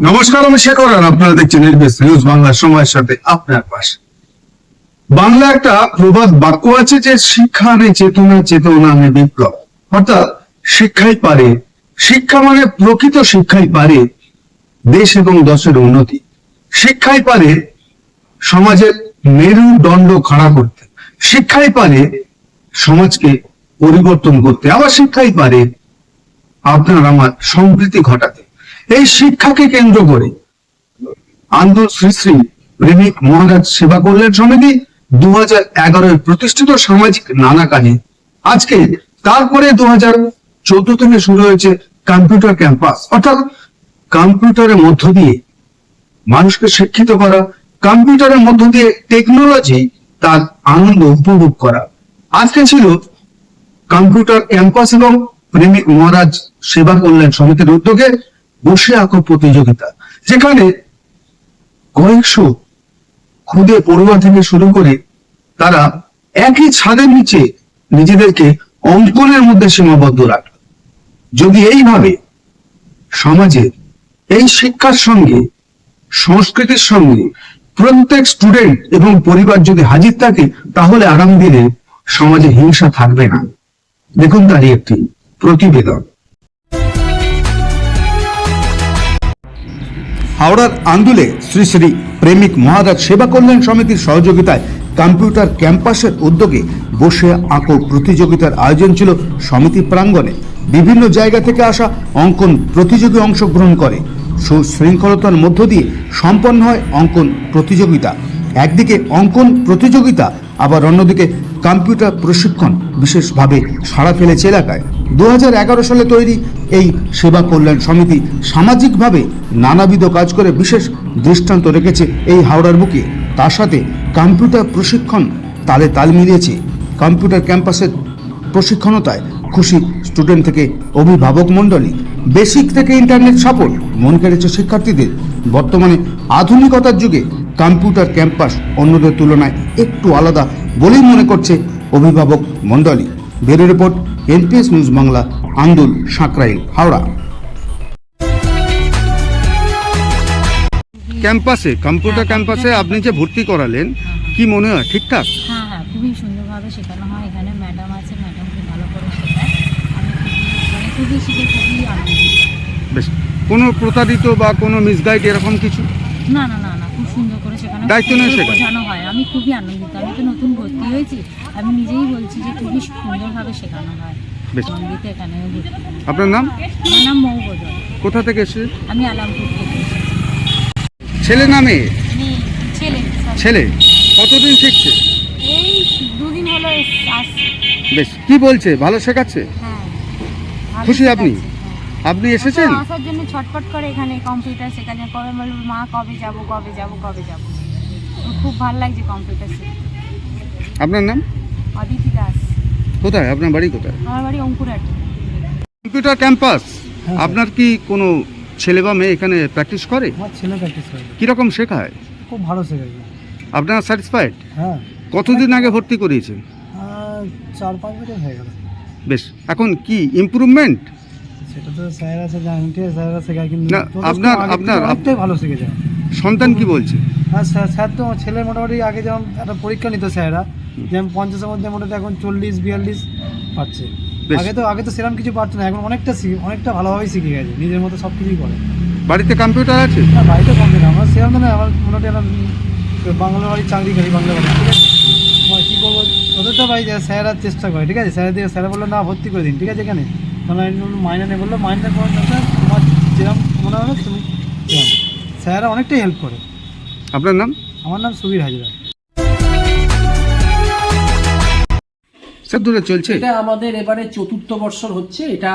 নমস্কার, আমি শেখর আপনারা দেখছেন নিউজ বাংলা সময়ের সাথে আপনার পাশে। বাংলা একটা প্রবাদ বাক্য আছে যে, শিক্ষা নেই চেতনা চেতনা নেই বিপ্লব। অর্থাৎ, শিক্ষাই পারে। শিক্ষা মানে প্রকৃত শিক্ষাই পারে দেশ এবং দশের উন্নতি। শিক্ষাই পারে সমাজের মেরুদণ্ড খাড়া করতে। শিক্ষাই পারে সমাজকে পরিবর্তন করতে। আবার শিক্ষাই পারে আপনার আমার সম্প্রীতি ঘটাতে। এই শিক্ষাকে কেন্দ্র করে আন্দোলন শ্রী শ্রী প্রেমিক মহারাজ সেবা কল্যাণ সমিতি দু হাজার প্রতিষ্ঠিত সামাজিক নানা কাজে। আজকে তারপরে দু হাজার চোদ্দ থেকে শুরু হয়েছে কম্পিউটার ক্যাম্পাস অর্থাৎ কম্পিউটারের মধ্য দিয়ে মানুষকে শিক্ষিত করা কম্পিউটারের মধ্য দিয়ে টেকনোলজি তার আনন্দ উপভোগ করা। আজকে ছিল কম্পিউটার ক্যাম্পাস এবং প্রেমিক মহারাজ সেবা কল্যাণ সমিতির উদ্যোগে বসে আঁকো প্রতিযোগিতা। যেখানে কয়েকশো খুদে পড়ুয়া থেকে শুরু করে তারা একই ছাদের নিচে নিজেদেরকে অঙ্কনের মধ্যে সীমাবদ্ধ রাখল যদি এইভাবে সমাজের এই শিক্ষার সঙ্গে, সংস্কৃতির সঙ্গে প্রত্যেক স্টুডেন্ট এবং পরিবার যদি হাজির থাকে, তাহলে আগামী দিনে সমাজে হিংসা থাকবে না। দেখুন তারই একটি প্রতিবেদন। হাওড়ার আন্দুলে শ্রী শ্রী প্রেমিক মহারাজ সেবা কল্যাণ সমিতির সহযোগিতায় কম্পিউটার ক্যাম্পাসের উদ্যোগে বসে আঁকো প্রতিযোগিতার আয়োজন ছিল সমিতি প্রাঙ্গণে। বিভিন্ন জায়গা থেকে আসা অঙ্কন প্রতিযোগী অংশগ্রহণ করে। সুশৃঙ্খলতার মধ্য দিয়ে সম্পন্ন হয় অঙ্কন প্রতিযোগিতা। একদিকে অঙ্কন প্রতিযোগিতা, আবার অন্যদিকে কম্পিউটার প্রশিক্ষণ বিশেষভাবে সাড়া ফেলেছে এলাকায়। দু হাজার এগারো সালে তৈরি এই সেবা কল্যাণ সমিতি সামাজিকভাবে নানাবিধ কাজ করে বিশেষ দৃষ্টান্ত রেখেছে এই হাওড়ার বুকে। তার সাথে কম্পিউটার প্রশিক্ষণ তালে তাল মিলিয়েছে। কম্পিউটার ক্যাম্পাসের প্রশিক্ষণতায় খুশি স্টুডেন্ট থেকে অভিভাবক মণ্ডলী। বেসিক থেকে ইন্টারনেট সাপোর্ট মন কেড়েছে শিক্ষার্থীদের। বর্তমানে আধুনিকতার যুগে কম্পিউটার ক্যাম্পাস অন্যদের তুলনায় একটু আলাদা বলেই মনে করছে অভিভাবক মণ্ডলী। Bureau report NPS news Bangla Andul Sankrail Howrah. ক্যাম্পাসে কম্পিউটার ক্যাম্পাসে আপনি যে ভর্তি করালেন কি মনে হয় ঠিকঠাক? হ্যাঁ হ্যাঁ খুবই সুন্দরভাবে শেখানো হয়। এখানে ম্যাডাম আছে ম্যাডাম খুব ভালো করে শেখায়। আমি মানে খুবই শিখে খুবই আনন্দিত। বেশ। কোনো প্রতারিত বা কোনো মিসগাইড এরকম কিছু? না না না না দায়িত্ব নিয়ে? বোঝানো হয়। আমি খুবই আনন্দিত। আমি তো নতুন ভর্তি হয়েছি। আমি নিজেই বলছি যে খুবই সুন্দরভাবে শেখানো হয়। বেশ। আনন্দিত এখানে ভর্তি আপনার নাম? আমার নাম মৌ বদল কোথা থেকে এসে আমি আলামপুর থেকে। এসেছি। ছেলে নামে আমি ছেলে sorry। ছেলে। কতদিন শিখছে? এই দুদিন হলো এস- আসছি। বেশ। কি বলছে? ভালো শেখাচ্ছে? হ্যাঁ। ভালো খুশি আপনি? শেখাচ্ছে। আপনি এসেছেন? আসার জন্য ছটফট করে এখানে কম্পিউটার শেখানো কবে বলব মা কবে যাব কবে যাব কবে যাব? খুব ভালো লাগছে কম্পিউটার শিখতে আপনার নাম? অদিতি দাস। কোথায়? আপনার বাড়ি কোথায়? আমার বাড়ি অঙ্কুরহাটি কম্পিউটার ক্যাম্পাস আপনার কি কোনো ছেলে বা মেয়ে এখানে প্র্যাকটিস করে? আমার ছেলে প্র্যাকটিস করে। কীরকম শেখায়? খুব ভালো শেখাচ্ছে আপনারা স্যাটিসফাইড হ্যাঁ। কতদিন আগে ভর্তি করিয়েছেন? চার পাঁচ বছর হয়ে গেল। বেশ এখন কি ইমপ্রুভমেন্ট সেটা তো স্যার আছে আছে স্যাররা কিন্তু না, আপনার- আপনার- অনেকটাই ভালো সন্তান কি বলছে? হ্যাঁ স্যার স্যার তো আমার ছেলে মোটামুটি আগে যেমন একটা পরীক্ষা নিত স্যাররা যেমন পঞ্চাশের মধ্যে মোটামুটি এখন চল্লিশ বিয়াল্লিশ পাচ্ছে। আগে তো আগে তো সেরকম কিছু পারতো না এখন অনেকটা শিখে অনেকটা ভালোভাবেই শিখে গেছে নিজের মতো সব কিছুই করে। বাড়িতে কম্পিউটার আছে? না বাড়িতে আমার সেরকম না আমার মোটামুটি বাংলা বাড়ির চাকরি করি বাংলা বাড়ি ঠিক আছে? কী করব স্যাররা চেষ্টা করে ঠিক আছে? স্যার দিয়ে স্যার বলল না ভর্তি করে দিন ঠিক আছে এখানে? তাহলে আমি মাইনে নেই বলল মাইনে দরকার তোমার যেরকম মনে হবে তুমি স্যাররা অনেকটাই হেল্প করে। আপনার নাম? আমার নাম সুবীর হাজরা। স্যার দূরে চলছে। এটা আমাদের এবারে চতুর্থ বর্ষর হচ্ছে। এটা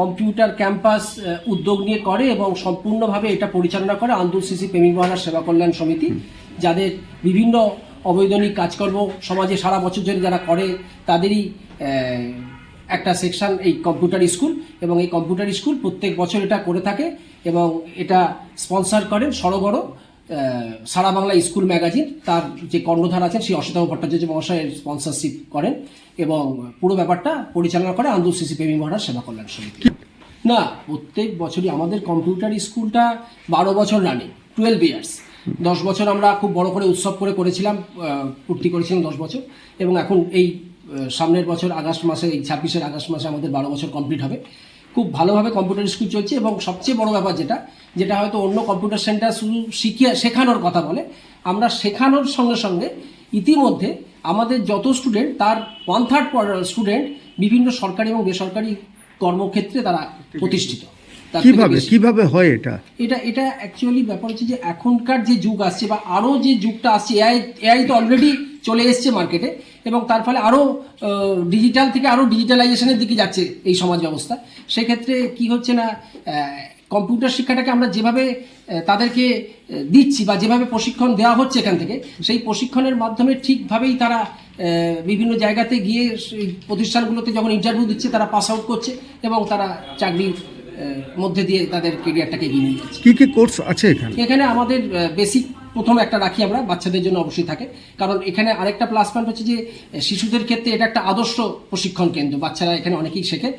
কম্পিউটার ক্যাম্পাস উদ্যোগ নিয়ে করে এবং সম্পূর্ণভাবে এটা পরিচালনা করে আন্দুল সিসি প্রেমিক মহারাজ সেবা কল্যাণ সমিতি যাদের বিভিন্ন অবৈধনিক কাজকর্ম সমাজে সারা বছর ধরে যারা করে তাদেরই একটা সেকশন এই কম্পিউটার স্কুল এবং এই কম্পিউটার স্কুল প্রত্যেক বছর এটা করে থাকে এবং এটা স্পন্সর করেন সড়বড় সারা বাংলা স্কুল ম্যাগাজিন। তার যে কর্ণধার আছেন সেই অসিতম ভট্টাচার্য মহাশয়ের স্পন্সরশিপ করেন এবং পুরো ব্যাপারটা পরিচালনা করে আন্দুল সিসি প্রেমী মহারাজ সেবা কল্যাণ সমিতি। না, প্রত্যেক বছরই আমাদের কম্পিউটার স্কুলটা বারো বছর রানিং টুয়েলভ ইয়ার্স দশ বছর আমরা খুব বড় করে উৎসব করে করেছিলাম পূর্তি করেছিলাম দশ বছর। এবং এখন এই সামনের বছর আগস্ট মাসে এই ছাব্বিশের আগস্ট মাসে আমাদের বারো বছর কমপ্লিট হবে। খুব ভালোভাবে কম্পিউটার স্কুল চলছে এবং সবচেয়ে বড় ব্যাপার যেটা যেটা হয়তো অন্য কম্পিউটার সেন্টার শুধু শিখিয়ে শেখানোর কথা বলে আমরা শেখানোর সঙ্গে সঙ্গে ইতিমধ্যে আমাদের যত স্টুডেন্ট তার ওয়ান থার্ড স্টুডেন্ট বিভিন্ন সরকারি এবং বেসরকারি কর্মক্ষেত্রে তারা প্রতিষ্ঠিত। কীভাবে কীভাবে হয় এটা? এটা এটা অ্যাকচুয়ালি ব্যাপার হচ্ছে যে এখনকার যে যুগ আসছে বা আরও যে যুগটা আসছে এআই এআই তো অলরেডি চলে এসছে মার্কেটে এবং তার ফলে আরও ডিজিটাল থেকে আরও ডিজিটালাইজেশনের দিকে যাচ্ছে এই সমাজ ব্যবস্থা। সেক্ষেত্রে কি হচ্ছে না কম্পিউটার শিক্ষাটাকে আমরা যেভাবে তাদেরকে দিচ্ছি বা যেভাবে প্রশিক্ষণ দেওয়া হচ্ছে এখান থেকে সেই প্রশিক্ষণের মাধ্যমে ঠিকভাবেই তারা বিভিন্ন জায়গাতে গিয়ে সেই প্রতিষ্ঠানগুলোতে যখন ইন্টারভিউ দিচ্ছে তারা পাস আউট করছে এবং তারা চাকরির আহ, মধ্যে দিয়ে তাদের কেরিয়ারটাকে এগিয়ে নিয়ে যাচ্ছে। কি কি কোর্স আছে এখানে? এখানে আমাদের বেসিক প্রথম একটা রাখি আমরা বাচ্চাদের জন্য অবশ্যই থাকে। কারণ এখানে আরেকটা প্লাস পয়েন্ট হচ্ছে যে শিশুদের ক্ষেত্রে এটা একটা আদর্শ প্রশিক্ষণ কেন্দ্র। বাচ্চারা এখানে অনেকেই শেখে।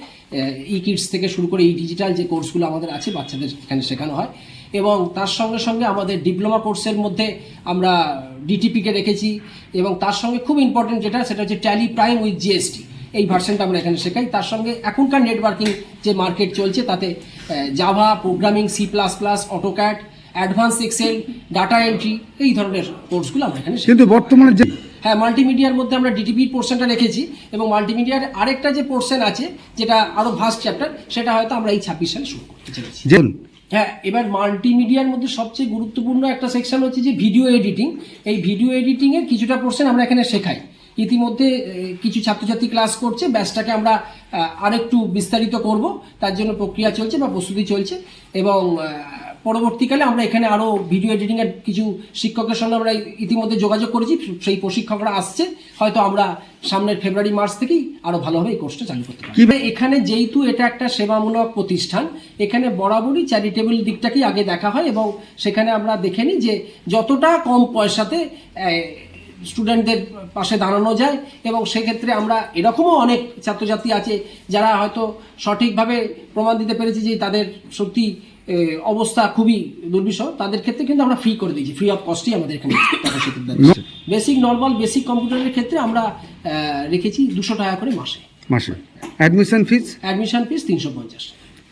ই কিডস থেকে শুরু করে এই ডিজিটাল যে কোর্সগুলো আমাদের আছে বাচ্চাদের এখানে শেখানো হয়। এবং তার সঙ্গে সঙ্গে আমাদের ডিপ্লোমা কোর্সের মধ্যে আমরা ডিটিপিকে রেখেছি। এবং তার সঙ্গে খুব ইম্পর্টেন্ট যেটা সেটা হচ্ছে ট্যালি প্রাইম উইথ জিএসটি এই ভার্সনটা আমরা এখানে শেখাই। তার সঙ্গে এখনকার নেটওয়ার্কিং যে মার্কেট চলছে তাতে Java programming C plus plus AutoCAD advance Excel data entry এই ধরনের কোর্সগুলো আমরা এখানে কিন্তু বর্তমানে যে হ্যাঁ মাল্টিমিডিয়ার মধ্যে আমরা ডিটিপির পোর্শনটা রেখেছি এবং মাল্টিমিডিয়ার আরেকটা যে পোর্শন আছে যেটা আরও ভাস্ট চ্যাপ্টার সেটা হয়তো আমরা এই ছাব্বিশ সালে শুরু করতে চলেছি। হ্যাঁ এবার মাল্টিমিডিয়ার মধ্যে সবচেয়ে গুরুত্বপূর্ণ একটা সেকশন হচ্ছে যে ভিডিও এডিটিং এই ভিডিও এডিটিংয়ের কিছুটা পোর্শন আমরা এখানে শেখাই। ইতিমধ্যে কিছু ছাত্রছাত্রী ক্লাস করছে ব্যাচটাকে আমরা আরেকটু বিস্তারিত করব তার জন্য প্রক্রিয়া চলছে বা প্রস্তুতি চলছে এবং পরবর্তীকালে আমরা এখানে আরও ভিডিও এডিটিংয়ের কিছু শিক্ষকের সঙ্গে আমরা ইতিমধ্যে যোগাযোগ করেছি সেই প্রশিক্ষকরা আসছে হয়তো আমরা সামনের ফেব্রুয়ারি মার্চ থেকেই আরও ভালোভাবে এই কোর্সটা চালু করতে পারি এখানে যেহেতু এটা একটা সেবামূলক প্রতিষ্ঠান এখানে বরাবরই চ্যারিটেবল দিকটাকেই আগে দেখা হয় এবং সেখানে আমরা দেখে নিই যে যতটা কম পয়সাতে স্টুডেন্টদের পাশে দাঁড়ানো যায় এবং সেক্ষেত্রে আমরা এরকমও অনেক ছাত্রছাত্রী আছে যারা হয়তো সঠিকভাবে প্রমাণ দিতে পেরেছে যে তাদের সত্যি অবস্থা খুবই দুর্বিষহ। তাদের ক্ষেত্রে কিন্তু আমরা ফ্রি করে দিয়েছি ফ্রি অফ কস্টই আমাদের এখানে বেসিক নর্মাল বেসিক কম্পিউটারের ক্ষেত্রে আমরা রেখেছি দুশো টাকা করে মাসে। মাসে। অ্যাডমিশন ফিস অ্যাডমিশন ফিস তিনশো পঞ্চাশ।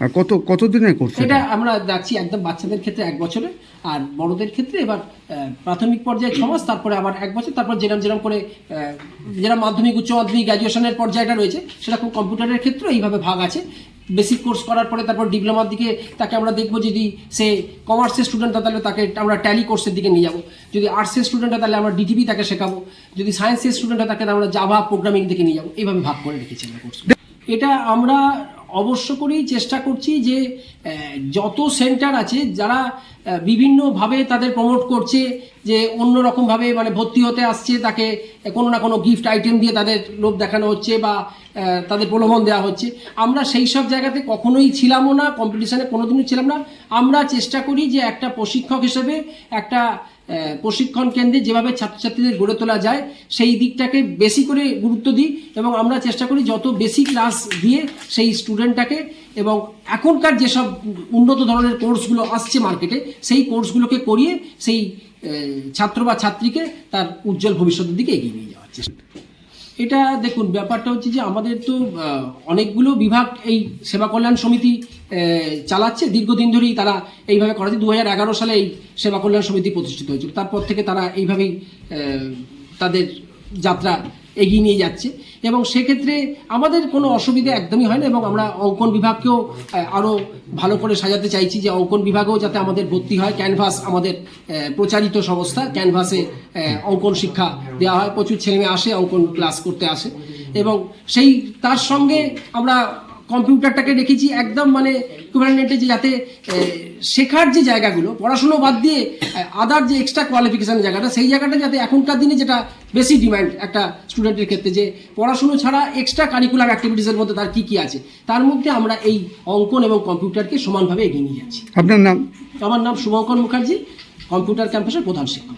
আর কত কতদিনের কোর্স এটা আমরা যাচ্ছি একদম বাচ্চাদের ক্ষেত্রে এক বছরে আর বড়দের ক্ষেত্রে এবার প্রাথমিক পর্যায়ে ছ মাস তারপরে আবার এক বছর তারপর যেরকম যেরকম করে যেরকম মাধ্যমিক উচ্চ মাধ্যমিক গ্র্যাজুয়েশনের পর্যায়টা রয়েছে সেরকম কম্পিউটারের ক্ষেত্রেও এইভাবে ভাগ আছে। বেসিক কোর্স করার পরে তারপর ডিপ্লোমার দিকে তাকে আমরা দেখব যদি সে কমার্সের স্টুডেন্ট তাহলে তাকে আমরা ট্যালি কোর্সের দিকে নিয়ে যাব। যদি আর্টসের স্টুডেন্ট হয় তাহলে আমরা ডিটিপি তাকে শেখাবো। যদি সায়েন্সের স্টুডেন্ট হয় তাকে আমরা জাভা প্রোগ্রামিং দিকে নিয়ে যাব। এইভাবে ভাগ করে রেখেছি আমরা কোর্স এটা আমরা অবশ্য করেই চেষ্টা করছি যে যত সেন্টার আছে, যারা বিভিন্নভাবে তাদের প্রমোট করছে, যে অন্য রকমভাবে মানে ভর্তি হতে আসছে, তাকে কোনো না কোনো গিফট আইটেম দিয়ে তাদের লোভ দেখানো হচ্ছে বা তাদের প্রলোভন দেওয়া হচ্ছে। আমরা সেই সব জায়গাতে কখনোই ছিলামও না কম্পিটিশানে কোনোদিনও ছিলাম না। আমরা চেষ্টা করি যে একটা প্রশিক্ষক হিসেবে একটা প্রশিক্ষণ কেন্দ্রে যেভাবে ছাত্রছাত্রীদের গড়ে তোলা যায়, সেই দিকটাকে বেশি করে গুরুত্ব দিই এবং আমরা চেষ্টা করি যত বেশি ক্লাস দিয়ে সেই স্টুডেন্টটাকে এবং এখনকার যেসব উন্নত ধরনের কোর্সগুলো আসছে মার্কেটে সেই কোর্সগুলোকে করিয়ে সেই ছাত্র বা ছাত্রীকে তার উজ্জ্বল ভবিষ্যতের দিকে এগিয়ে নিয়ে যাওয়ার চেষ্টা এটা দেখুন, ব্যাপারটা হচ্ছে যে আমাদের তো অনেকগুলো বিভাগ এই সেবা কল্যাণ সমিতি চালাচ্ছে। দীর্ঘদিন ধরেই তারা এইভাবে করাচ্ছে দু হাজার এগারো সালে এই সেবা কল্যাণ সমিতি প্রতিষ্ঠিত হয়েছিল। তারপর থেকে তারা এইভাবেই তাদের যাত্রা এগিয়ে নিয়ে যাচ্ছে। এবং সেক্ষেত্রে আমাদের কোনো অসুবিধা একদমই হয় না এবং আমরা অঙ্কন বিভাগকেও আরও ভালো করে সাজাতে চাইছি যে অঙ্কন বিভাগেও যাতে আমাদের ভর্তি হয়। ক্যানভাস আমাদের প্রচারিত সংস্থা, ক্যানভাসে অঙ্কন শিক্ষা দেওয়া হয়। প্রচুর ছেলেমেয়ে আসে, অঙ্কন ক্লাস করতে আসে। এবং সেই, তার সঙ্গে আমরা কম্পিউটারটাকে রেখেছি একদম মানে ইকুইভ্যালেন্টে যে যাতে শেখার যে জায়গাগুলো পড়াশুনো বাদ দিয়ে আদার যে এক্সট্রা কোয়ালিফিকেশন জায়গাটা সেই জায়গাটা যাতে এখনকার দিনে যেটা বেশি ডিমান্ড একটা স্টুডেন্টের ক্ষেত্রে যে পড়াশুনো ছাড়া এক্সট্রা কারিকুলার অ্যাক্টিভিটিসের মধ্যে তার কী কী আছে তার মধ্যে আমরা এই অঙ্কন এবং কম্পিউটারকে সমানভাবে এগিয়ে নিয়ে যাচ্ছি। আপনার নাম? আমার নাম শুভঙ্কর মুখার্জি কম্পিউটার ক্যাম্পাসের প্রধান শিক্ষক।